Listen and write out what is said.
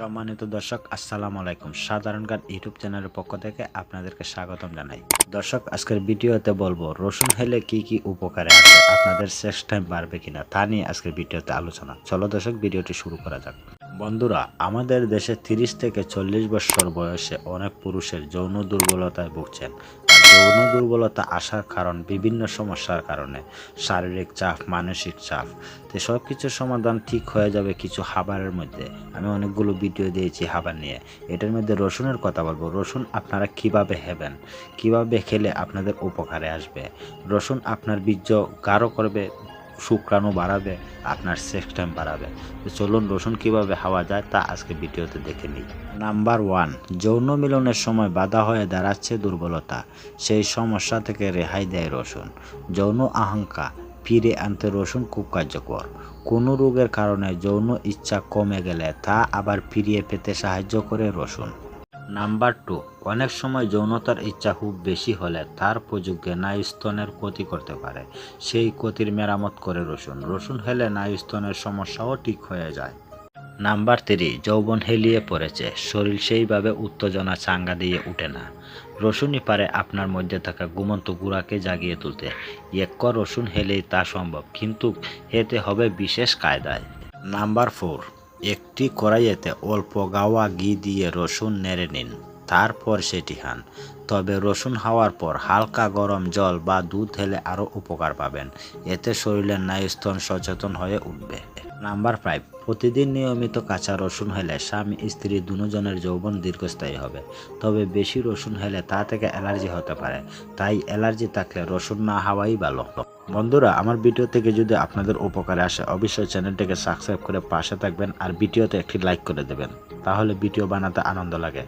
সম্মানিত দর্শক, আসসালামু আলাইকুম। সাধারণ গান ইউটিউব চ্যানেলের পক্ষ থেকে আপনাদেরকে স্বাগতম জানাই। দর্শক, আজকের ভিডিওতে বলব, রসুন হেলে কি কি উপকারে আছে? আপনাদের শেষ টাইম বাড়বে কিনা? তা নিয়ে আজকের ভিডিওতে আলোচনা। চলো দর্শক, ভিডিওটি শুরু করা যাক। বন্ধুরা, আমাদের দেশে তিরিশ থেকে চল্লিশ বছর বয়সে অনেক পুরুষের যৌন দুর্বলতায় ভুগছেন। আর যৌন দুর্বলতা আসার কারণ বিভিন্ন সমস্যার কারণে। শারীরিক চাপ, মানসিক চাপ, তো সব কিছুর সমাধান ঠিক হয়ে যাবে কিছু খাবারের মধ্যে। আমি অনেকগুলো ভিডিও দিয়েছি খাবার নিয়ে। এটার মধ্যে রসুনের কথা বলব। রসুন আপনারা কীভাবে হেবেন কীভাবে খেলে আপনাদের উপকারে আসবে? রসুন আপনার বীর্য গাঢ় করবে শুক্রাণু বাড়াবে, আপনার সেক্স টাইম বাড়াবে। চলুন, রসুন কীভাবে হাওয়া যায় তা আজকে ভিডিওতে দেখে নিই। নাম্বার ওয়ান যৌন মিলনের সময় বাধা হয়ে দাঁড়াচ্ছে দুর্বলতা। সেই সমস্যা থেকে রেহাই দেয় রসুন। যৌন আহঙ্কা ফিরে আনতে রসুন খুব কার্যকর। কোনো রোগের কারণে যৌন ইচ্ছা কমে গেলে তা আবার ফিরিয়ে পেতে সাহায্য করে রসুন। নাম্বার টু, অনেক সময় যৌনতার ইচ্ছা খুব বেশি হলে তার প্রযোগে নায়ুস্তনের ক্ষতি করতে পারে। সেই ক্ষতির মেরামত করে রসুন। রসুন হেলে নায়ুস্তনের সমস্যাও ঠিক হয়ে যায়। নাম্বার থ্রি, যৌবন হেলিয়ে পড়েছে। শরীর সেইভাবে উত্তেজনা চাঙ্গা দিয়ে উঠে না। রসুনই পারে আপনার মধ্যে থাকা ঘুমন্ত গুড়াকে জাগিয়ে তুলতে। এক রসুন হেলেই তা সম্ভব, কিন্তু এতে হবে বিশেষ কায়দায়। নাম্বার ফোর একটি কড়াইয়েতে অল্প গাওয়া ঘি দিয়ে রসুন নেড়ে নিন, তারপর সেটি খান। তবে রসুন খাওয়ার পর হালকা গরম জল বা দুধ হেলে আরও উপকার পাবেন। এতে শরীরের নায়ুস্তন সচেতন হয়ে উঠবে। নাম্বার ফাইভ প্রতিদিন নিয়মিত কাঁচা রসুন হলে স্বামী, স্ত্রী দুজনের যৌবন দীর্ঘস্থায়ী হবে। তবে বেশি রসুন হলে তা থেকে অ্যালার্জি হতে পারে, তাই অ্যালার্জি থাকলে রসুন না হওয়াই ভালো। বন্ধুরা, আমার ভিডিও থেকে যদি আপনাদের উপকারে আসে, অবশ্যই চ্যানেলটিকে সাবস্ক্রাইব করে পাশে থাকবেন আর ভিডিওতে একটি লাইক করে দেবেন। তাহলে ভিডিও বানাতে আনন্দ লাগে।